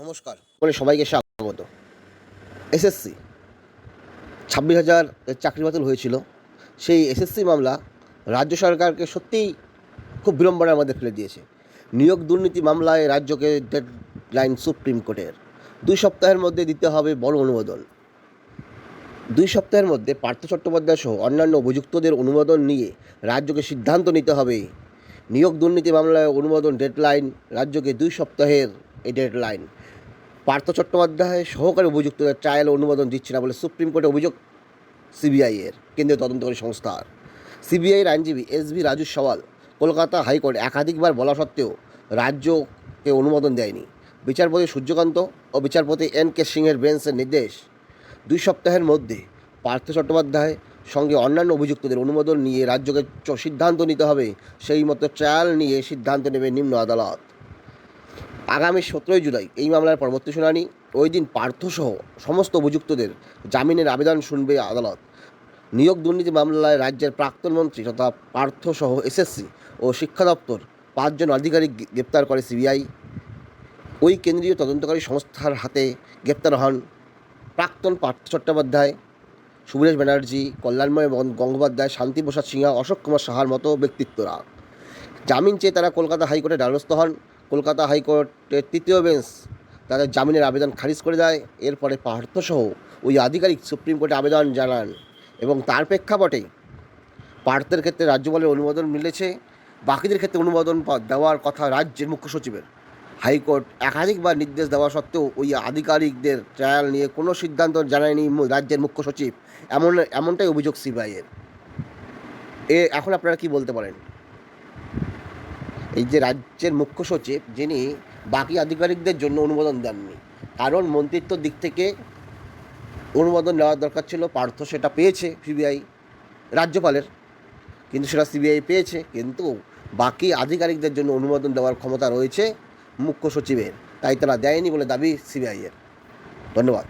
নমস্কার। বলে সবাইকে স্বাগত। এসএসসি, ছাব্বিশ হাজার চাকরি বাতিল হয়েছিল। সেই এসএসসি মামলা রাজ্য সরকারকে সত্যিই খুব বিড়ম্বনার মধ্যে ফেলে দিয়েছে। নিয়োগ দুর্নীতি মামলায় রাজ্যকে ডেডলাইন সুপ্রিম কোর্টের। দুই সপ্তাহের মধ্যে দিতে হবে বড় অনুমোদন। দুই সপ্তাহের মধ্যে পার্থ চট্টোপাধ্যায় সহ অন্যান্য অভিযুক্তদের অনুমোদন নিয়ে রাজ্যকে সিদ্ধান্ত নিতে হবে। নিয়োগ দুর্নীতি মামলায় অনুমোদন ডেডলাইন রাজ্যকে দুই সপ্তাহের এই ডেডলাইন পার্থ চট্টোপাধ্যায় সহকারী অভিযুক্তদের ট্রায়াল অনুমোদন দিচ্ছে না বলে সুপ্রিম কোর্টে অভিযোগ সিবিআই এর, কেন্দ্রীয় তদন্তকারী সংস্থার। সিবিআইয়ের আইনজীবী এস ভি রাজু সওয়াল কলকাতা হাইকোর্ট একাধিকবার বলা সত্ত্বেও রাজ্যকে অনুমোদন দেয়নি। বিচারপতি সূর্যকান্ত ও বিচারপতি এন কে সিংয়ের বেঞ্চের নির্দেশ। দুই সপ্তাহের মধ্যে পার্থ চট্টোপাধ্যায় সঙ্গে অন্যান্য অভিযুক্তদের অনুমোদন নিয়ে রাজ্যকে সিদ্ধান্ত নিতে হবে। সেই মতো ট্রায়াল নিয়ে সিদ্ধান্ত নেবে নিম্ন আদালত। আগামী সতেরোই জুলাই এই মামলার পরবর্তী শুনানি, ওই দিন পার্থসহ সমস্ত অভিযুক্তদের জামিনের আবেদন শুনবে আদালত। নিয়োগ দুর্নীতি মামলায় রাজ্যের প্রাক্তন মন্ত্রী তথা পার্থসহ এসএসসি ও শিক্ষা দপ্তর পাঁচজন আধিকারিক গ্রেপ্তার করে সিবিআই। ওই কেন্দ্রীয় তদন্তকারী সংস্থার হাতে গ্রেপ্তার হন প্রাক্তন পার্থ চট্টোপাধ্যায়, সুবীরেশ ব্যানার্জি, কল্যাণময় গঙ্গোপাধ্যায় শান্তিপ্রসাদ সিংহা, অশোক কুমার সাহার মতো ব্যক্তিত্বরা। জামিন চেয়ে তারা কলকাতা হাইকোর্টে দ্বারস্থ হন। কলকাতা হাইকোর্টের তৃতীয় বেঞ্চ তাদের জামিনের আবেদন খারিজ করে দেয়। এরপরে পার্থসহ ওই আধিকারিক সুপ্রিম কোর্টে আবেদন জানান এবং তার প্রেক্ষাপটে পার্থের ক্ষেত্রে রাজ্যপালের অনুমোদন মিলেছে। বাকিদের ক্ষেত্রে অনুমোদন দেওয়ার কথা রাজ্যের মুখ্য সচিবের। হাইকোর্ট একাধিকবার নির্দেশ দেওয়া সত্ত্বেও ওই আধিকারিকদের ট্রায়াল নিয়ে কোনো সিদ্ধান্ত জানায়নি রাজ্যের মুখ্য সচিব। এমন এমনটাই অভিযোগ সিবিআইয়ের। এ এখন আপনারা কি বলতে পারেন? এই যে রাজ্যের মুখ্য সচিব, যিনি বাকি আধিকারিকদের জন্য অনুমোদন দেননি। কারণ মন্ত্রিত্বর দিক থেকে অনুমোদন নেওয়ার দরকার ছিল, পার্থ সেটা পেয়েছে সিবিআই, রাজ্যপালের। কিন্তু সেটা সিবিআই পেয়েছে, কিন্তু বাকি আধিকারিকদের জন্য অনুমোদন দেওয়ার ক্ষমতা রয়েছে মুখ্য সচিবের। তাই তারা দেয়নি বলে দাবি সিবিআইয়ের। ধন্যবাদ।